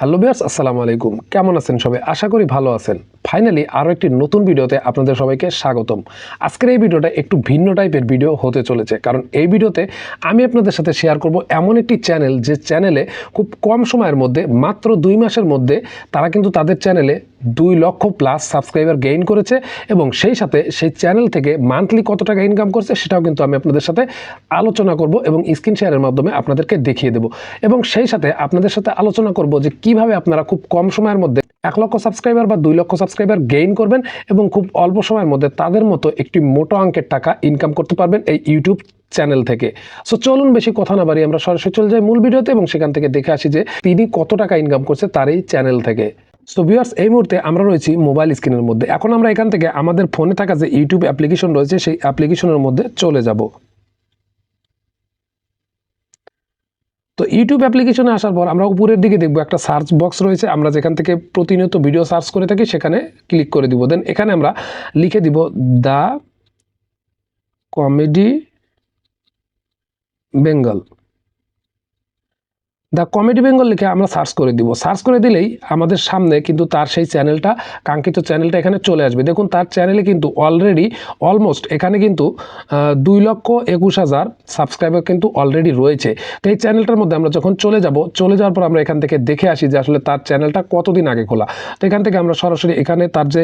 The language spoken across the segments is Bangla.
হ্যালো বিয়ার্স আসসালামু আলাইকুম। কেমন আছেন সবাই? আশা করি ভালো আছেন। ফাইনালি আরও একটি নতুন ভিডিওতে আপনাদের সবাইকে স্বাগতম। আজকের এই ভিডিওটা একটু ভিন্ন টাইপের ভিডিও হতে চলেছে, কারণ এই ভিডিওতে আমি আপনাদের সাথে শেয়ার করব এমন একটি চ্যানেল যে চ্যানেলে খুব কম সময়ের মধ্যে, মাত্র দুই মাসের মধ্যে, তারা কিন্তু তাদের চ্যানেলে দুই লক্ষ প্লাস সাবস্ক্রাইবার গেইন করেছে এবং সেই সাথে সেই চ্যানেল থেকে মান্থলি কত টাকা ইনকাম করছে সেটাও কিন্তু আমি আপনাদের সাথে আলোচনা করব এবং স্ক্রিন শেয়ারের মাধ্যমে আপনাদেরকে দেখিয়ে দেব। এবং সেই সাথে আপনাদের সাথে আলোচনা করব যে কীভাবে আপনারা খুব কম সময়ের মধ্যে এক লক্ষ সাবস্ক্রাইবার বা দুই লক্ষ সাবস্ক্রাইবার গেইন করবেন এবং খুব অল্প সময়ের মধ্যে তাদের মতো একটি মোটো অঙ্কের টাকা ইনকাম করতে পারবেন এই ইউটিউব চ্যানেল থেকে। সো চলুন বেশি কথা না বাড়ি আমরা সরাসরি চলে যাই মূল ভিডিওতে এবং সেখান থেকে দেখে আসি যে তিনি কত টাকা ইনকাম করছে তার এই চ্যানেল থেকে। সো ভিউয়ার্স এই মুহূর্তে আমরা রয়েছি মোবাইল স্ক্রিনের মধ্যে। এখন আমরা এখান থেকে আমাদের ফোনে থাকা যে ইউটিউব অ্যাপ্লিকেশন রয়েছে, সেই অ্যাপ্লিকেশনের মধ্যে চলে যাব। তো ইউটিউব অ্যাপ্লিকেশনে আসার পর আমরা উপরের দিকে দেখব একটা সার্চ বক্স রয়েছে। আমরা যেখান থেকে প্রতিনিয়ত ভিডিও সার্চ করে থাকি, সেখানে ক্লিক করে দিব। দেন এখানে আমরা লিখে দিব the comedy Bengal the comedy Bengal লিখে আমরা সার্চ করে দিব। সার্চ করে দিলেই আমাদের সামনে কিন্তু তার সেই চ্যানেলটা কাঙ্ক্ষিত চ্যানেলটা এখানে চলে আসবে। দেখুন, তার চ্যানেলে কিন্তু অলরেডি অলমোস্ট এখানে কিন্তু দুই লক্ষ একুশ হাজার সাবস্ক্রাইবার কিন্তু অলরেডি রয়েছে। তো এই চ্যানেলটার মধ্যে আমরা যখন চলে যাব, চলে যাওয়ার পর আমরা এখান থেকে দেখে আসি যে আসলে তার চ্যানেলটা কতদিন আগে খোলা। তো এখান থেকে আমরা সরাসরি এখানে তার যে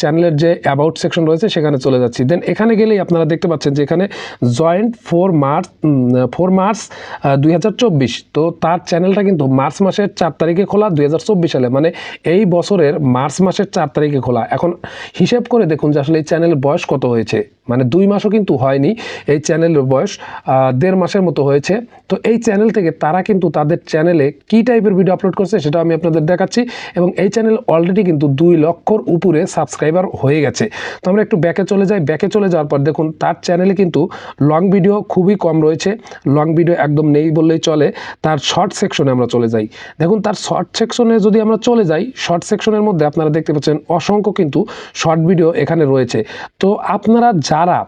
চ্যানেলের যে অ্যাবাউট সেকশন রয়েছে, সেখানে চলে যাচ্ছি। দেন এখানে গেলেই আপনারা দেখতে পাচ্ছেন যে এখানে joined four March four March দুই হাজার চব্বিশ। তো তার চ্যানেলটা কিন্তু মার্চ মাসের চার তারিখে খোলা দুই হাজার চব্বিশ সালে মানে এই বছরের মার্চ মাসের চার তারিখে খোলা। এখন হিসেব করে দেখুন যে আসলে এই চ্যানেলের বয়স কত হয়েছে। মানে দুই মাসও কিন্তু হয়নি এই চ্যানেলের বয়স দেড় মাসের মতো হয়েছে। তো এই চ্যানেল থেকে তারা কিন্তু তাদের চ্যানেলে কী টাইপের ভিডিও আপলোড করছে সেটা আমি আপনাদের দেখাচ্ছি এবং এই চ্যানেল অলরেডি কিন্তু দুই লক্ষর উপরে সাবস্ক্রাইবার হয়ে গেছে। তো আমরা একটু ব্যাকে চলে যাই। ব্যাকে চলে যাওয়ার পর দেখুন, তার চ্যানেলে কিন্তু লং ভিডিও খুবই কম রয়েছে। লং ভিডিও একদম নেই বললেই চলে। তার শর্ট সেকশনে আমরা চলে যাই। দেখুন, তার শর্ট সেকশনে যদি আমরা চলে যাই শর্ট সেকশনের মধ্যে আপনারা দেখতে পাচ্ছেন অসংখ্য কিন্তু শর্ট ভিডিও এখানে রয়েছে। তো আপনারা যারা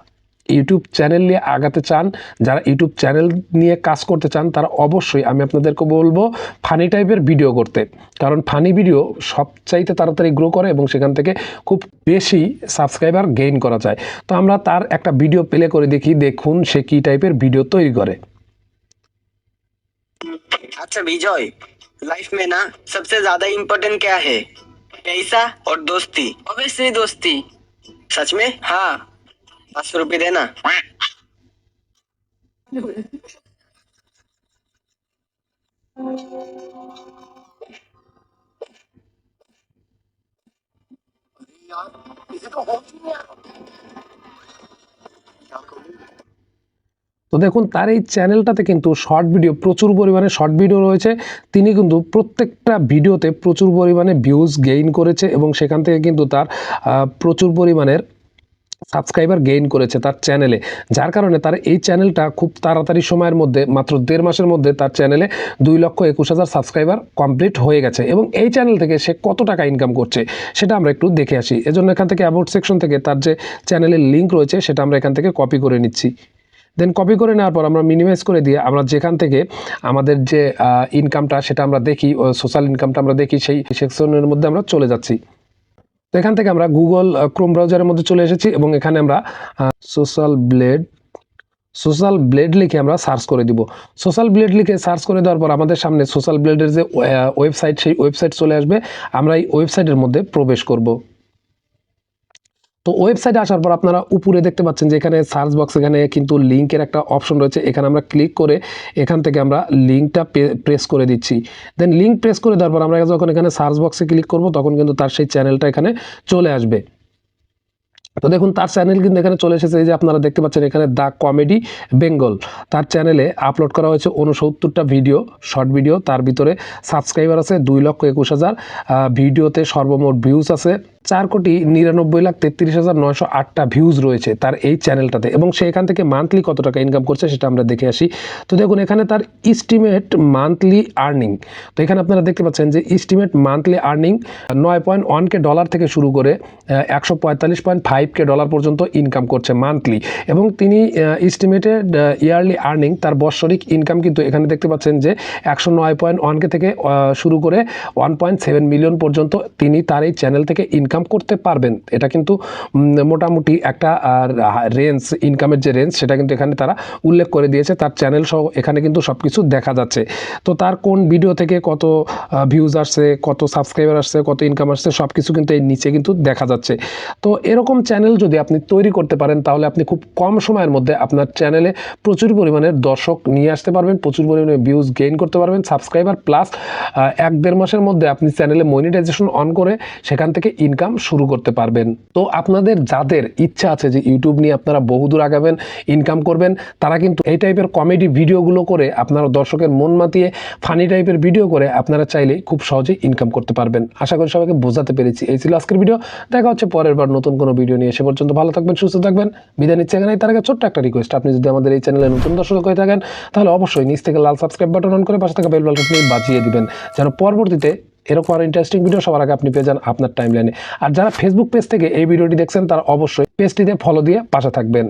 ইউটিউব চ্যানেল নিয়ে আগাতে চান যারা ইউটিউব চ্যানেল নিয়ে কাজ করতে চান তারা অবশ্যই আমি আপনাদেরকে বলবো ফানি টাইপের ভিডিও করতে কারণ ফানি ভিডিও সবচাইতে তাড়াতাড়ি গ্রো করে এবং সেখান থেকে খুব বেশি সাবস্ক্রাইবার গেইন করা যায় তো আমরা তার একটা ভিডিও প্লে করে দেখি দেখুন সে কী টাইপের ভিডিও তৈরি করে अच्छा विजय लाइफ में ना सबसे ज्यादा इम्पोर्टेंट क्या है पैसा और दोस्ती ऑब्वियसली दोस्ती सच में हाँ পাঁচশো রুপি দে না? তো দেখুন, তার এই চ্যানেলটাতে কিন্তু শর্ট ভিডিও প্রচুর পরিমাণে শর্ট ভিডিও রয়েছে। তিনি কিন্তু প্রত্যেকটা ভিডিওতে প্রচুর পরিমাণে ভিউজ গেইন করেছে এবং সেখান থেকে কিন্তু তার প্রচুর পরিমাণের সাবস্ক্রাইবার গেইন করেছে তার চ্যানেলে যার কারণে তার এই চ্যানেলটা খুব তাড়াতাড়ি সময়ের মধ্যে, মাত্র দেড় মাসের মধ্যে তার চ্যানেলে দুই লক্ষ একুশ হাজার সাবস্ক্রাইবার কমপ্লিট হয়ে গেছে এবং এই চ্যানেল থেকে সে কত টাকা ইনকাম করছে সেটা আমরা একটু দেখে আসি। এজন্য এখান থেকে অ্যাবাউট সেকশন থেকে তার যে চ্যানেলের লিঙ্ক রয়েছে সেটা আমরা এখান থেকে কপি করে নিচ্ছি। দেন কপি করে নেওয়ার পর আমরা মিনিমাইজ করে দিয়ে আমরা যেখান থেকে আমাদের যে ইনকামটা সেটা আমরা দেখি সোশ্যাল ইনকামটা আমরা দেখি, সেই সেকশনের মধ্যে আমরা চলে যাচ্ছি। তো এখান থেকে আমরা গুগল ক্রোম ব্রাউজারের মধ্যে চলে এসেছি এবং এখানে আমরা সোশ্যাল ব্লেড সোশ্যাল ব্লেড লিখে আমরা সার্চ করে দিব। সোশ্যাল ব্লেড লিখে সার্চ করে দেওয়ার পর আমাদের সামনে সোশ্যাল ব্লেডের যে ওয়েবসাইট সেই ওয়েবসাইট চলে আসবে। আমরা এই ওয়েবসাইটের মধ্যে প্রবেশ করব। তো ওয়েবসাইটে আসার পর আপনারা উপরে দেখতে পাচ্ছেন যে এখানে সার্চ বক্স এখানে কিন্তু লিঙ্কের একটা অপশন রয়েছে। এখানে আমরা ক্লিক করে এখান থেকে আমরা লিঙ্কটা প্রেস করে দিচ্ছি। দেন লিঙ্ক প্রেস করে দেওয়ার পর আমরা যখন এখানে সার্চ বক্সে ক্লিক করব, তখন কিন্তু তার সেই চ্যানেলটা এখানে চলে আসবে। তো দেখুন, তার চ্যানেল কিন্তু এখানে চলে এসেছে। যে আপনারা দেখতে পাচ্ছেন এখানে দ্য কমেডি বেঙ্গল তার চ্যানেলে আপলোড করা হয়েছে উনসত্তরটা ভিডিও শর্ট ভিডিও তার ভিতরে সাবস্ক্রাইবার আছে দুই লক্ষ একুশ হাজার। ভিডিওতে সর্বমোট ভিউজ আছে। চার কোটি নিরানব্বই লাখ তেত্রিশ হাজার নয়শো আটটা ভিউজ রয়েছে তার এই চ্যানেলটাতে এবং সে এখান থেকে মান্থলি কত টাকা ইনকাম করছে সেটা আমরা দেখে আসি। তো দেখুন, এখানে তার ইস্টিমেট মান্থলি আর্নিং তো এখানে আপনারা দেখতে পাচ্ছেন যে ইস্টিমেট মান্থলি আর্নিং নয় পয়েন্ট ওয়ান কে ডলার থেকে শুরু করে একশো পঁয়তাল্লিশ পয়েন্ট ফাইভ কে ডলার পর্যন্ত ইনকাম করছে মান্থলি এবং তিনি ইস্টিমেটেড ইয়ারলি আর্নিং তার বৎসরিক ইনকাম কিন্তু এখানে দেখতে পাচ্ছেন যে একশো নয় পয়েন্ট ওয়ানকে থেকে শুরু করে ওয়ান পয়েন্ট সেভেন মিলিয়ন পর্যন্ত তিনি তার এই চ্যানেল থেকে ইনকাম করতে পারবেন। এটা কিন্তু মোটামুটি একটা রেঞ্জ ইনকামের যে রেঞ্জ সেটা কিন্তু এখানে তারা উল্লেখ করে দিয়েছে। তার চ্যানেল সহ এখানে কিন্তু সব কিছু দেখা যাচ্ছে। তো তার কোন ভিডিও থেকে কত ভিউজ আসছে, কত সাবস্ক্রাইবার আসছে, কত ইনকাম আসছে সব কিছু কিন্তু এই নিচে কিন্তু দেখা যাচ্ছে। তো এরকম চ্যানেল যদি আপনি তৈরি করতে পারেন, তাহলে আপনি খুব কম সময়ের মধ্যে আপনার চ্যানেলে প্রচুর পরিমাণের দর্শক নিয়ে আসতে পারবেন, প্রচুর পরিমাণে ভিউজ গেইন করতে পারবেন সাবস্ক্রাইবার প্লাস এক দেড় মাসের মধ্যে আপনি চ্যানেলে মনিটাইজেশন অন করে সেখান থেকে ইনকাম শুরু করতে পারবেন। তো আপনাদের যাদের ইচ্ছা আছে যে ইউটিউব নিয়ে আপনারা বহুদূর আগাবেন ইনকাম করবেন, তারা কিন্তু এই টাইপের কমেডি ভিডিওগুলো করে আপনারা দর্শকের মন মাতিয়ে ফানি টাইপের ভিডিও করে আপনারা চাইলে খুব সহজেই ইনকাম করতে পারবেন। আশা করি সবাইকে বোঝাতে পেরেছি। এই ছিল আজকের ভিডিও দেখা হচ্ছে পরের বার নতুন কোনো ভিডিও নিয়ে। সে পর্যন্ত ভালো থাকবেন, সুস্থ থাকবেন। বিদায় নিচ্ছে এখানে তার আগে ছোট্ট একটা রিকোয়েস্ট আপনি যদি আমাদের এই চ্যানেলে নতুন দর্শক হয়ে থাকেন, তাহলে অবশ্যই নিচ থেকে লাল সাবস্ক্রাইব বাটন অন করে পাশে থাকা বেল বাটন বাজিয়ে দিবেন, যেন পরবর্তীতে এরকম আরও ইন্টারেস্টিং ভিডিও সবার আগে আপনি পেয়ে যান আপনার টাইমলাইনে আর যারা ফেসবুক পেজ থেকে এই ভিডিওটি দেখছেন, তারা অবশ্যই পেজটিতে ফলো দিয়ে পাশে থাকবেন।